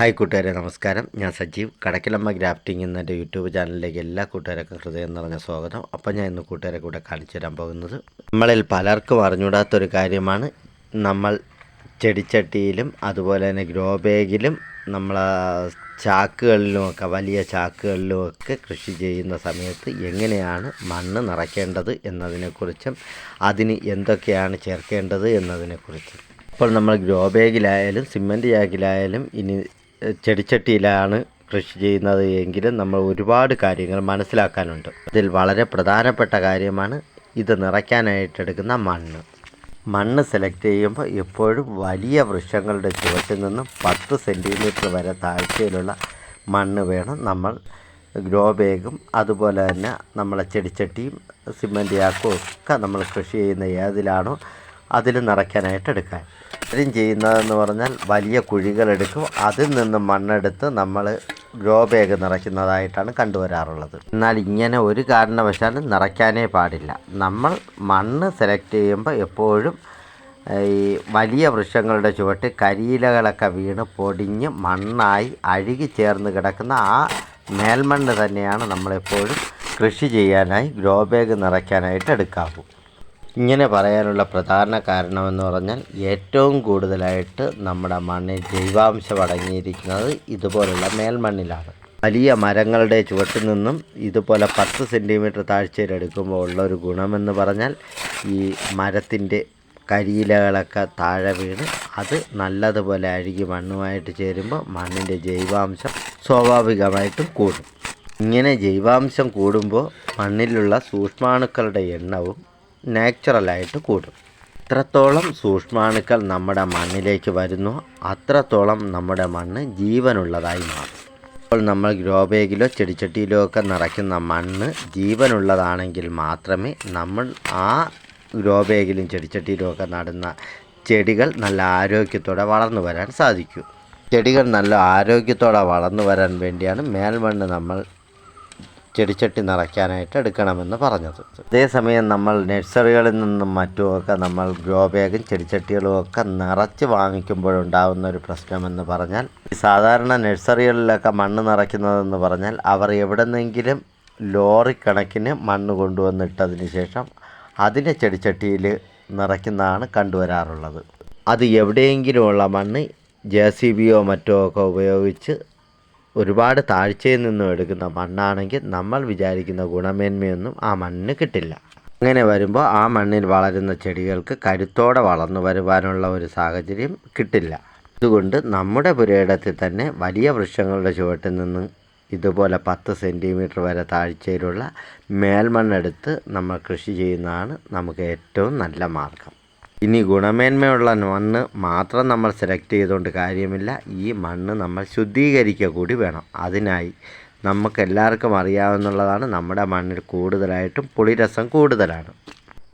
Hi കൂട്ടുകാരെ നമസ്കാരം. ഞാൻ സജീവ്. കടക്കിലമ്മ ഗ്രാഫ്റ്റിംഗ് എന്ന എന്റെ യൂട്യൂബ് ചാനലിലേക്ക് എല്ലാ കൂട്ടുകാർക്കും ഹൃദയം നിറഞ്ഞ സ്വാഗതം. അപ്പോൾ ഞാൻ ഇന്ന് കൂട്ടുകാരെ കൂടെ കാണിച്ചു തരാൻ പോകുന്നത് നമ്മളിൽ പലർക്കും അറിഞ്ഞൂടാത്തൊരു കാര്യമാണ്. നമ്മൾ ചെടിച്ചട്ടിയിലും അതുപോലെ തന്നെ ഗ്രോ ബാഗിലും നമ്മൾ ചാക്കുകളിലുമൊക്കെ വലിയ ചാക്കുകളിലുമൊക്കെ കൃഷി ചെയ്യുന്ന സമയത്ത് എങ്ങനെയാണ് മണ്ണ് നിറയ്ക്കേണ്ടത് എന്നതിനെക്കുറിച്ചും അതിന് എന്തൊക്കെയാണ് ചേർക്കേണ്ടത് എന്നതിനെക്കുറിച്ചും. ഇപ്പോൾ നമ്മൾ ഗ്രോ ബാഗിലായാലും സിമന്റ് ചാക്കിലായാലും ഇനി ചെടിച്ചട്ടിയിലാണ് കൃഷി ചെയ്യുന്നത് എങ്കിലും നമ്മൾ ഒരുപാട് കാര്യങ്ങൾ മനസ്സിലാക്കാനുണ്ട്. ഇതിൽ വളരെ പ്രധാനപ്പെട്ട കാര്യമാണ് ഇത് നിറയ്ക്കാനായിട്ട് എടുക്കുന്ന മണ്ണ്. മണ്ണ് സെലക്ട് ചെയ്യുമ്പോൾ എപ്പോഴും വലിയ വൃക്ഷങ്ങളുടെ ചുവട്ടിൽ നിന്നും പത്ത് സെന്റിമീറ്റർ വരെ താഴ്ചയിലുള്ള മണ്ണ് വേണം നമ്മൾ ഗ്രോ ബാഗും അതുപോലെ തന്നെ നമ്മളെ ചെടിച്ചട്ടിയും സിമന്റ് ചാക്കും ഒക്കെ നമ്മൾ കൃഷി ചെയ്യുന്ന ഏതിലാണോ അതിൽ നിറയ്ക്കാനായിട്ട് എടുക്കാൻ. ഇത്രയും ചെയ്യുന്നതെന്ന് പറഞ്ഞാൽ വലിയ കുഴികളെടുക്കും അതിൽ നിന്ന് മണ്ണെടുത്ത് നമ്മൾ ഗ്രോ ബാഗ് നിറയ്ക്കുന്നതായിട്ടാണ് കണ്ടുവരാറുള്ളത്. എന്നാൽ ഇങ്ങനെ ഒരു കാരണവശാലും നിറയ്ക്കാനേ പാടില്ല. നമ്മൾ മണ്ണ് സെലക്ട് ചെയ്യുമ്പോൾ എപ്പോഴും ഈ വലിയ വൃക്ഷങ്ങളുടെ ചുവട്ട് കരിയിലകളൊക്കെ വീണ് പൊടിഞ്ഞ് മണ്ണായി അഴുകി ചേർന്ന് കിടക്കുന്ന ആ മേൽമണ്ണ് തന്നെയാണ് നമ്മളെപ്പോഴും കൃഷി ചെയ്യാനായി ഗ്രോ ബാഗ് നിറയ്ക്കാനായിട്ട് എടുക്കാവൂ ഇങ്ങനെ പറയാനുള്ള പ്രധാന കാരണമെന്ന് പറഞ്ഞാൽ ഏറ്റവും കൂടുതലായിട്ട് നമ്മുടെ മണ്ണിൽ ജൈവാംശം അടങ്ങിയിരിക്കുന്നത് ഇതുപോലുള്ള മേൽമണ്ണിലാണ്. വലിയ മരങ്ങളുടെ ചുവട്ടിൽ നിന്നും ഇതുപോലെ പത്ത് സെന്റിമീറ്റർ താഴ്ചയിലെടുക്കുമ്പോൾ ഉള്ള ഒരു ഗുണമെന്ന് പറഞ്ഞാൽ ഈ മരത്തിന്റെ കരിയിലകളൊക്കെ താഴെ വീണ് അത് നല്ലതുപോലെ അഴുകി മണ്ണുമായിട്ട് ചേരുമ്പോൾ മണ്ണിന്റെ ജൈവാംശം സ്വാഭാവികമായിട്ടും കൂടും. ഇങ്ങനെ ജൈവാംശം കൂടുമ്പോൾ മണ്ണിലുള്ള സൂക്ഷ്മാണുക്കളുടെ എണ്ണവും നാച്ചുറലായിട്ട് കൂടും. എത്രത്തോളം സൂക്ഷ്മാണുക്കൾ നമ്മുടെ മണ്ണിലേക്ക് വരുന്നു. അത്രത്തോളം നമ്മുടെ മണ്ണ് ജീവനുള്ളതായി മാറും. അപ്പോൾ നമ്മൾ ഗ്രോ ബാഗിലോ ചെടിച്ചട്ടിയിലോ ഒക്കെ നിറയ്ക്കുന്ന മണ്ണ് ജീവനുള്ളതാണെങ്കിൽ മാത്രമേ നമ്മൾ ആ ഗ്രോ ബാഗിലും ചെടിച്ചട്ടിയിലും ഒക്കെ നടുന്ന ചെടികൾ നല്ല ആരോഗ്യത്തോടെ വളർന്നു വരാൻ സാധിക്കൂ. ചെടികൾ നല്ല ആരോഗ്യത്തോടെ വളർന്നു വരാൻ വേണ്ടിയാണ് മേൽമണ്ണ് നമ്മൾ ചെടിച്ചട്ടി നിറയ്ക്കാനായിട്ട് എടുക്കണമെന്ന് പറഞ്ഞത്. അതേസമയം നമ്മൾ നഴ്സറികളിൽ നിന്നും മറ്റുമൊക്കെ നമ്മൾ ഗ്രോ ബാഗും ചെടിച്ചട്ടികളും ഒക്കെ നിറച്ച് വാങ്ങിക്കുമ്പോഴുണ്ടാകുന്ന ഒരു പ്രശ്നമെന്ന് പറഞ്ഞാൽ സാധാരണ നഴ്സറികളിലൊക്കെ മണ്ണ് നിറയ്ക്കുന്നതെന്ന് പറഞ്ഞാൽ അവർ എവിടെന്നെങ്കിലും ലോറി കണക്കിന് മണ്ണ് കൊണ്ടുവന്നിട്ടതിന് ശേഷം അതിനെ ചെടിച്ചട്ടിയിൽ നിറയ്ക്കുന്നതാണ് കണ്ടുവരാറുള്ളത്. അത് എവിടെയെങ്കിലുമുള്ള മണ്ണ് ജെ സി ബിയോ മറ്റോ ഒക്കെ ഉപയോഗിച്ച് ഒരുപാട് താഴ്ചയിൽ നിന്നും എടുക്കുന്ന മണ്ണാണെങ്കിൽ നമ്മൾ വിചാരിക്കുന്ന ഗുണമേന്മയൊന്നും ആ മണ്ണിന് കിട്ടില്ല. അങ്ങനെ വരുമ്പോൾ ആ മണ്ണിൽ വളരുന്ന ചെടികൾക്ക് കരുത്തോടെ വളർന്നു വരുവാനുള്ള ഒരു സാഹചര്യം കിട്ടില്ല. അതുകൊണ്ട് നമ്മുടെ പുരയിടത്തിൽ തന്നെ വലിയ വൃക്ഷങ്ങളുടെ ചുവട്ടിൽ നിന്ന് ഇതുപോലെ പത്ത് സെന്റിമീറ്റർ വരെ താഴ്ചയിലുള്ള മേൽമണ്ണെടുത്ത് നമ്മൾ കൃഷി ചെയ്യുന്നതാണ് നമുക്ക് ഏറ്റവും നല്ല മാർഗം. ഇനി ഗുണമേന്മയുള്ള മണ്ണ് മാത്രം നമ്മൾ സെലക്ട് ചെയ്തുകൊണ്ട് കാര്യമില്ല ഈ മണ്ണ് നമ്മൾ ശുദ്ധീകരിക്കുക കൂടി വേണം. അതിനായി നമുക്ക് എല്ലാവർക്കും അറിയാവുന്നതാണ് നമ്മുടെ മണ്ണിൽ കൂടുതലായിട്ടും പുളിരസം കൂടുതലാണ്.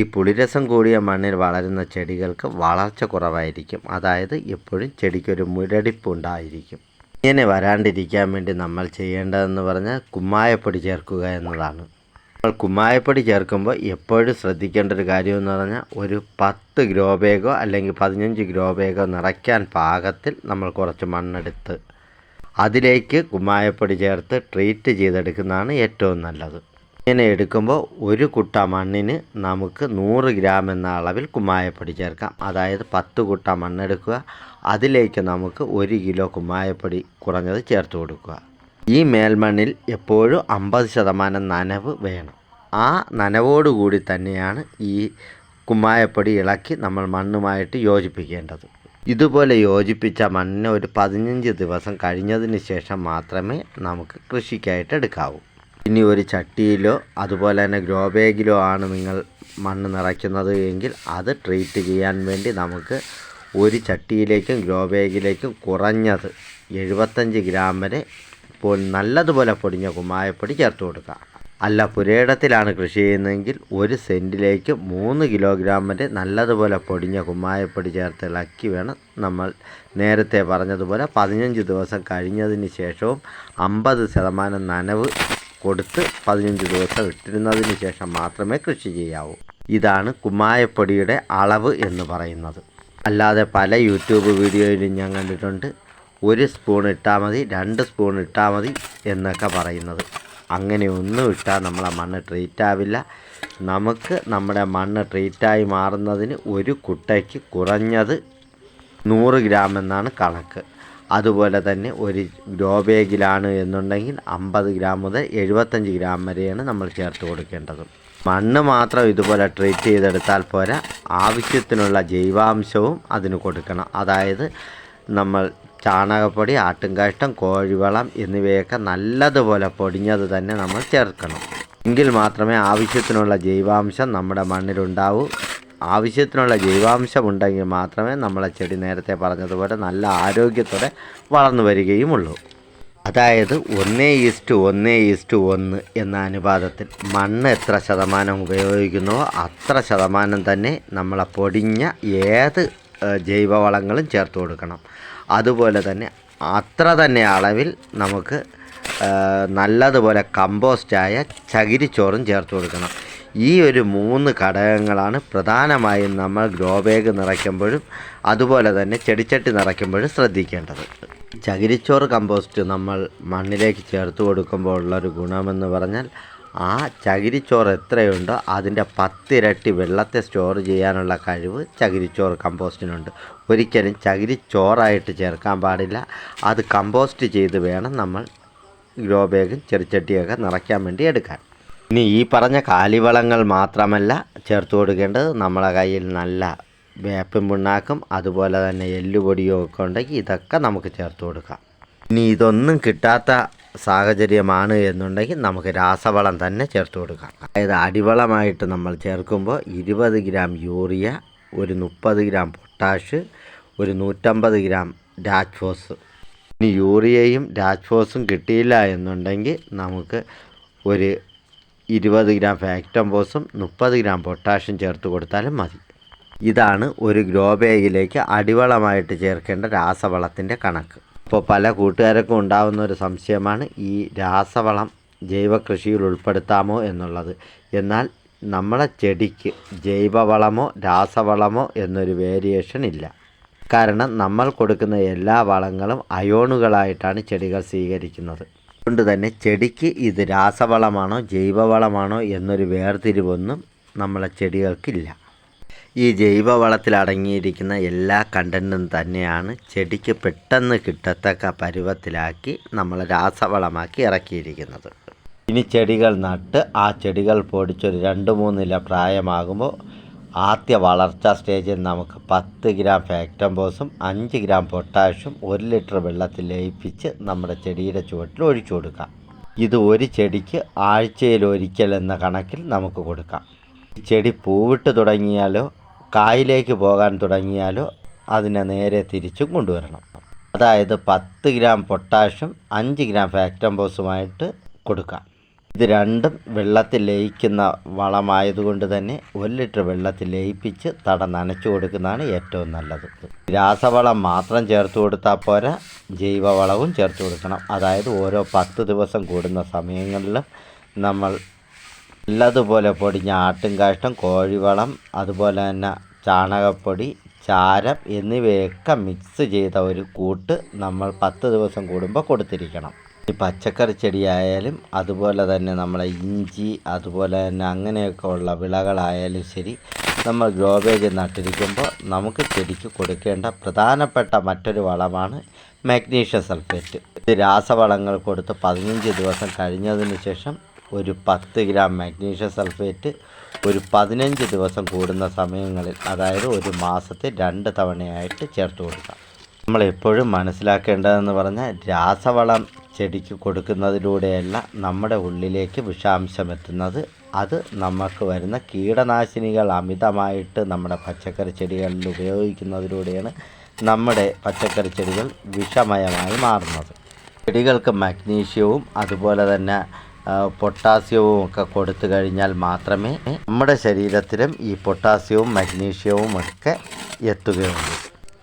ഈ പുളിരസം കൂടിയ മണ്ണിൽ വളരുന്ന ചെടികൾക്ക് വളർച്ച കുറവായിരിക്കും. അതായത് എപ്പോഴും ചെടിക്കൊരു മുരടിപ്പ് ഉണ്ടായിരിക്കും. ഇങ്ങനെ വരാണ്ടിരിക്കാൻ വേണ്ടി നമ്മൾ ചെയ്യേണ്ടതെന്ന് പറഞ്ഞാൽ കുമ്മായപ്പൊടി ചേർക്കുക എന്നതാണ്. കുമ്മായപ്പൊടി ചേർക്കുമ്പോൾ എപ്പോഴും ശ്രദ്ധിക്കേണ്ട ഒരു കാര്യമെന്ന് പറഞ്ഞാൽ ഒരു പത്ത് ഗ്രോ ബാഗോ അല്ലെങ്കിൽ പതിനഞ്ച് ഗ്രോ ബാഗോ നിറയ്ക്കാൻ പാകത്തിൽ നമ്മൾ കുറച്ച് മണ്ണെടുത്ത് അതിലേക്ക് കുമ്മായപ്പൊടി ചേർത്ത് ട്രീറ്റ് ചെയ്തെടുക്കുന്നതാണ് ഏറ്റവും നല്ലത്. ഇങ്ങനെ എടുക്കുമ്പോൾ ഒരു കുട്ട മണ്ണിന് നമുക്ക് നൂറ് ഗ്രാം എന്ന അളവിൽ കുമ്മായപ്പൊടി ചേർക്കാം. അതായത് പത്ത് കുട്ട മണ്ണെടുക്കുക. അതിലേക്ക് നമുക്ക് ഒരു കിലോ കുമ്മായപ്പൊടി കുറഞ്ഞത് ചേർത്ത് കൊടുക്കുക. ഈ മേൽമണ്ണിൽ എപ്പോഴും അമ്പത് ശതമാനം നനവ് വേണം. ആ നനവോടുകൂടി തന്നെയാണ് ഈ കുമ്മായപ്പൊടി ഇളക്കി നമ്മൾ മണ്ണുമായിട്ട് യോജിപ്പിക്കേണ്ടത്. ഇതുപോലെ യോജിപ്പിച്ച മണ്ണിന് ഒരു പതിനഞ്ച് ദിവസം കഴിഞ്ഞതിന് ശേഷം മാത്രമേ നമുക്ക് കൃഷിക്കായിട്ട് എടുക്കാവൂ. ഇനി ഒരു ചട്ടിയിലോ അതുപോലെ തന്നെ ഗ്രോ ബാഗിലോ ആണ് നിങ്ങൾ മണ്ണ് നിറയ്ക്കുന്നത് എങ്കിൽ അത് ട്രീറ്റ് ചെയ്യാൻ വേണ്ടി നമുക്ക് ഒരു ചട്ടിയിലേക്കും ഗ്രോ ബാഗിലേക്കും കുറഞ്ഞത് എഴുപത്തഞ്ച് ഗ്രാം വരെ നല്ലതുപോലെ പൊടിഞ്ഞ കുമ്മായപ്പൊടി ചേർത്ത് കൊടുക്കുക അല്ല പുരയിടത്തിലാണ് കൃഷി ചെയ്യുന്നതെങ്കിൽ ഒരു സെന്റിലേക്ക് മൂന്ന് കിലോഗ്രാം വരെ നല്ലതുപോലെ പൊടിഞ്ഞ കുമ്മായപ്പൊടി ചേർത്ത് ഇളക്കി വേണം നമ്മൾ നേരത്തെ പറഞ്ഞതുപോലെ പതിനഞ്ച് ദിവസം കഴിഞ്ഞതിന് ശേഷവും അമ്പത് ശതമാനം നനവ് കൊടുത്ത് പതിനഞ്ച് ദിവസം ഇട്ടിരുന്നതിന് ശേഷം മാത്രമേ കൃഷി ചെയ്യാവൂ. ഇതാണ് കുമ്മായപ്പൊടിയുടെ അളവ് എന്ന് പറയുന്നത്. അല്ലാതെ പല യൂട്യൂബ് വീഡിയോയിലും ഞാൻ കണ്ടിട്ടുണ്ട്. ഒരു സ്പൂൺ ഇട്ടാൽ മതി രണ്ട് സ്പൂൺ ഇട്ടാൽ മതി എന്നൊക്കെ പറയുന്നത്. അങ്ങനെ ഒന്നും ഇട്ടാൽ നമ്മളെ മണ്ണ് ട്രീറ്റ് ആവില്ല. നമുക്ക് നമ്മുടെ മണ്ണ് ട്രീറ്റായി മാറുന്നതിന് ഒരു കുട്ടയ്ക്ക് കുറഞ്ഞത് നൂറ് ഗ്രാം എന്നാണ് കണക്ക്. അതുപോലെ തന്നെ ഒരു ഗ്രോ ബാഗിലാണ് എന്നുണ്ടെങ്കിൽ അമ്പത് ഗ്രാം മുതൽ എഴുപത്തഞ്ച് ഗ്രാം വരെയാണ് നമ്മൾ ചേർത്ത് കൊടുക്കേണ്ടത്. മണ്ണ് മാത്രം ഇതുപോലെ ട്രീറ്റ് ചെയ്തെടുത്താൽ പോരാ. ആവശ്യത്തിനുള്ള ജൈവാംശവും അതിന് കൊടുക്കണം. അതായത് നമ്മൾ ചാണകപ്പൊടി ആട്ടുംകാഷ്ടം കോഴിവളം എന്നിവയൊക്കെ നല്ലതുപോലെ പൊടിഞ്ഞത് തന്നെ നമ്മൾ ചേർക്കണം. എങ്കിൽ മാത്രമേ ആവശ്യത്തിനുള്ള ജൈവാംശം നമ്മുടെ മണ്ണിലുണ്ടാവൂ. ആവശ്യത്തിനുള്ള ജൈവാംശം ഉണ്ടെങ്കിൽ മാത്രമേ നമ്മളെ ചെടി നേരത്തെ പറഞ്ഞതുപോലെ നല്ല ആരോഗ്യത്തോടെ വളർന്നു വരികയുമുള്ളൂ. അതായത് ഒന്നേ ഈസ്റ്റ് ഒന്നേ ഈസ്റ്റ് ഒന്ന് എന്ന അനുപാതത്തിൽ മണ്ണ് എത്ര ശതമാനം ഉപയോഗിക്കുന്നുവോ അത്ര ശതമാനം തന്നെ നമ്മളെ പൊടിഞ്ഞ ഏത് ജൈവവളങ്ങളും ചേർത്ത് കൊടുക്കണം. അതുപോലെ തന്നെ അത്ര തന്നെ അളവിൽ നമുക്ക് നല്ലതുപോലെ കമ്പോസ്റ്റായ ചകിരിച്ചോറും ചേർത്ത് കൊടുക്കണം. ഈ ഒരു മൂന്ന് ഘടകങ്ങളാണ് പ്രധാനമായും നമ്മൾ ഗ്രോ ബാഗ് നിറയ്ക്കുമ്പോഴും അതുപോലെ തന്നെ ചെടിച്ചട്ടി നിറയ്ക്കുമ്പോഴും ശ്രദ്ധിക്കേണ്ടത്. ചകിരിച്ചോറ് കമ്പോസ്റ്റ് നമ്മൾ മണ്ണിലേക്ക് ചേർത്ത് കൊടുക്കുമ്പോൾ ഉള്ളൊരു ഗുണമെന്ന് പറഞ്ഞാൽ ആ ചകിരിച്ചോറ് എത്രയുണ്ടോ അതിന്റെ പത്തിരട്ടി വെള്ളത്തെ സ്റ്റോർ ചെയ്യാനുള്ള കഴിവ് ചകിരിച്ചോറ് കമ്പോസ്റ്റിനുണ്ട്. ഒരിക്കലും ചകിരിച്ചോറായിട്ട് ചേർക്കാൻ പാടില്ല. അത് കമ്പോസ്റ്റ് ചെയ്ത് വേണം നമ്മൾ ഗ്രോ ബാഗും ചെറുചട്ടിയൊക്കെ നിറയ്ക്കാൻ വേണ്ടി എടുക്കാൻ. ഇനി ഈ പറഞ്ഞ കാലിവളങ്ങൾ മാത്രമല്ല ചേർത്ത് കൊടുക്കേണ്ടത് നമ്മളെ കയ്യിൽ നല്ല വേപ്പും പിണ്ണാക്കും അതുപോലെ തന്നെ എല്ലുപൊടിയും ഒക്കെ ഉണ്ടെങ്കിൽ ഇതൊക്കെ നമുക്ക് ചേർത്ത് കൊടുക്കാം. ഇനി ഇതൊന്നും കിട്ടാത്ത സാഹചര്യമാണ് എന്നുണ്ടെങ്കിൽ നമുക്ക് രാസവളം തന്നെ ചേർത്ത് കൊടുക്കാം. അതായത് അടിവളമായിട്ട് നമ്മൾ ചേർക്കുമ്പോൾ ഇരുപത് ഗ്രാം യൂറിയ ഒരു മുപ്പത് ഗ്രാം പൊട്ടാഷ് ഒരു നൂറ്റമ്പത് ഗ്രാം രാജ്ഫോസ് ഇനി യൂറിയയും രാജ്ഫോസും കിട്ടിയില്ല എന്നുണ്ടെങ്കിൽ നമുക്ക് ഒരു ഇരുപത് ഗ്രാം ഫാക്ടംബോസും മുപ്പത് ഗ്രാം പൊട്ടാഷും ചേർത്ത് കൊടുത്താലും മതി. ഇതാണ് ഒരു ഗ്രോ ബാഗിലേക്ക് അടിവളമായിട്ട് ചേർക്കേണ്ട രാസവളത്തിന്റെ കണക്ക്. ഇപ്പോൾ പല കൂട്ടുകാർക്കും ഉണ്ടാകുന്ന ഒരു സംശയമാണ് ഈ രാസവളം ജൈവ കൃഷിയിൽ ഉൾപ്പെടുത്താമോ എന്നുള്ളത്. എന്നാൽ നമ്മളെ ചെടിക്ക് ജൈവവളമോ രാസവളമോ എന്നൊരു വേരിയേഷൻ ഇല്ല. കാരണം നമ്മൾ കൊടുക്കുന്ന എല്ലാ വളങ്ങളും അയോണുകളായിട്ടാണ് ചെടികൾ സ്വീകരിക്കുന്നത്. അതുകൊണ്ട് തന്നെ ചെടിക്ക് ഇത് രാസവളമാണോ ജൈവവളമാണോ എന്നൊരു വേർതിരിവൊന്നും നമ്മളെ ചെടികൾക്കില്ല. ഈ ജൈവവളത്തിൽ അടങ്ങിയിരിക്കുന്ന എല്ലാ കണ്ടന്റും തന്നെയാണ് ചെടിക്ക് പെട്ടെന്ന് കിട്ടത്തക്ക പരുവത്തിലാക്കി നമ്മൾ രാസവളമാക്കി ഇറക്കിയിരിക്കുന്നത്. ഇനി ചെടികൾ നട്ട് ആ ചെടികൾ പൊടിച്ചൊരു രണ്ട് മൂന്നില പ്രായമാകുമ്പോൾ ആദ്യ വളർച്ചാ സ്റ്റേജിൽ നമുക്ക് പത്ത് ഗ്രാം ഫാക്ടംബോസും അഞ്ച് ഗ്രാം പൊട്ടാഷും ഒരു ലിറ്റർ വെള്ളത്തിൽ ലയിപ്പിച്ച് നമ്മുടെ ചെടിയുടെ ചുവട്ടിൽ ഒഴിച്ചു കൊടുക്കാം. ഇത് ഒരു ചെടിക്ക് ആഴ്ചയിൽ ഒരിക്കൽ എന്ന കണക്കിൽ നമുക്ക് കൊടുക്കാം. ചെടി പൂവിട്ട് തുടങ്ങിയാലോ കായിലേക്ക് പോകാൻ തുടങ്ങിയാലോ അതിനെ നേരെ തിരിച്ചും കൊണ്ടുവരണം. അതായത് പത്ത് ഗ്രാം പൊട്ടാഷും അഞ്ച് ഗ്രാം ഫാക്ടംബോസുമായിട്ട് കൊടുക്കാം. ഇത് രണ്ടും വെള്ളത്തിൽ ലയിക്കുന്ന വളമായതുകൊണ്ട് തന്നെ ഒരു ലിറ്റർ വെള്ളത്തിൽ ലയിപ്പിച്ച് തട നനച്ചു കൊടുക്കുന്നതാണ് ഏറ്റവും നല്ലത്. രാസവളം മാത്രം ചേർത്ത് കൊടുത്താൽ പോരാ ജൈവവളവും ചേർത്ത് കൊടുക്കണം. അതായത് ഓരോ പത്ത് ദിവസം കൂടുന്ന സമയങ്ങളിലും നമ്മൾ നല്ലതുപോലെ പൊടിഞ്ഞ ആട്ടുംകാഷ്ടം കോഴിവളം അതുപോലെ തന്നെ ചാണകപ്പൊടി ചാരം എന്നിവയൊക്കെ മിക്സ് ചെയ്ത ഒരു കൂട്ട് നമ്മൾ പത്ത് ദിവസം കൂടുമ്പോൾ കൊടുത്തിരിക്കണം. ഈ പച്ചക്കറി ചെടിയായാലും അതുപോലെ തന്നെ നമ്മളെ ഇഞ്ചി അതുപോലെ തന്നെ അങ്ങനെയൊക്കെ ഉള്ള വിളകളായാലും ശരി നമ്മൾ ഗ്രോബേജ് നട്ടിരിക്കുമ്പോൾ നമുക്ക് ചെടിക്ക് കൊടുക്കേണ്ട പ്രധാനപ്പെട്ട മറ്റൊരു വളമാണ് മാഗ്നീഷ്യം സൾഫേറ്റ് ഇത് രാസവളങ്ങൾ കൊടുത്ത് പതിനഞ്ച് ദിവസം കഴിഞ്ഞതിന് ശേഷം ഒരു പത്ത് ഗ്രാം മാഗ്നീഷ്യം സൾഫേറ്റ് ഒരു പതിനഞ്ച് ദിവസം കൂടുന്ന സമയങ്ങളിൽ അതായത് ഒരു മാസത്തെ രണ്ട് തവണയായിട്ട് ചേർത്ത് കൊടുക്കാം. നമ്മൾ എപ്പോഴും മനസ്സിലാക്കേണ്ടതെന്ന് പറഞ്ഞാൽ രാസവളം ചെടിക്ക് കൊടുക്കുന്നതിലൂടെയല്ല നമ്മുടെ ഉള്ളിലേക്ക് വിഷാംശം എത്തുന്നത്. അത് നമുക്ക് വരുന്ന കീടനാശിനികൾ അമിതമായിട്ട് നമ്മുടെ പച്ചക്കറി ചെടികളിൽ ഉപയോഗിക്കുന്നതിലൂടെയാണ് നമ്മുടെ പച്ചക്കറി ചെടികൾ വിഷമയമായി മാറുന്നത്. ചെടികൾക്ക് മഗ്നീഷ്യവും അതുപോലെ തന്നെ പൊട്ടാസ്യവും ഒക്കെ കൊടുത്തു കഴിഞ്ഞാൽ മാത്രമേ നമ്മുടെ ശരീരത്തിലും ഈ പൊട്ടാസ്യവും മഗ്നീഷ്യവും ഒക്കെ എത്തുകയുള്ളൂ.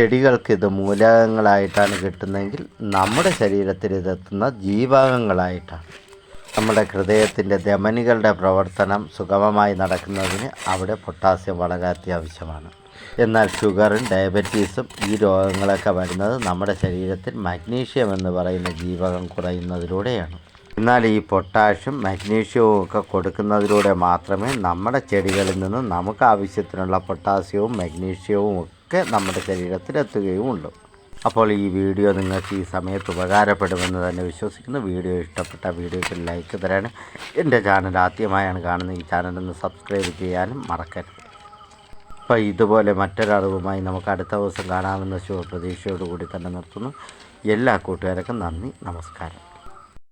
ചെടികൾക്ക് ഇത് മൂലകങ്ങളായിട്ടാണ് കിട്ടുന്നതെങ്കിൽ നമ്മുടെ ശരീരത്തിൽ ഇതെത്തുന്ന ജീവകങ്ങളായിട്ടാണ്. നമ്മുടെ ഹൃദയത്തിന്റെ ധമനികളുടെ പ്രവർത്തനം സുഗമമായി നടക്കുന്നതിന് അവിടെ പൊട്ടാസ്യം വളരെ അത്യാവശ്യമാണ്. എന്നാൽ ഷുഗറും ഡയബറ്റീസും ഈ രോഗങ്ങളൊക്കെ വരുന്നത് നമ്മുടെ ശരീരത്തിൽ മഗ്നീഷ്യം എന്ന് പറയുന്ന ജീവകം കുറയുന്നതിലൂടെയാണ്. എന്നാൽ ഈ പൊട്ടാഷ്യം മഗ്നീഷ്യവും ഒക്കെ കൊടുക്കുന്നതിലൂടെ മാത്രമേ നമ്മുടെ ചെടികളിൽ നിന്ന് നമുക്ക് ആവശ്യത്തിനുള്ള പൊട്ടാസ്യവും മഗ്നീഷ്യവും ഒക്കെ നമ്മുടെ ശരീരത്തിൽ എത്തുകയും ഉള്ളൂ. അപ്പോൾ ഈ വീഡിയോ നിങ്ങൾക്ക് ഈ സമയത്ത് ഉപകാരപ്പെടുമെന്ന് തന്നെ വിശ്വസിക്കുന്നു. വീഡിയോ ഇഷ്ടപ്പെട്ട വീഡിയോയ്ക്ക് ലൈക്ക് തരാനും എന്റെ ചാനൽ ആദ്യമായാണ് കാണുന്നത് ഈ ചാനലൊന്ന് സബ്സ്ക്രൈബ് ചെയ്യാനും മറക്കരുത്. അപ്പോൾ ഇതുപോലെ മറ്റൊരറിവുമായി നമുക്ക് അടുത്ത ദിവസം കാണാമെന്ന ശുഭപ്രതീക്ഷയോടുകൂടി തന്നെ നിർത്തുന്നു. എല്ലാ കൂട്ടുകാർക്കും നന്ദി നമസ്കാരം.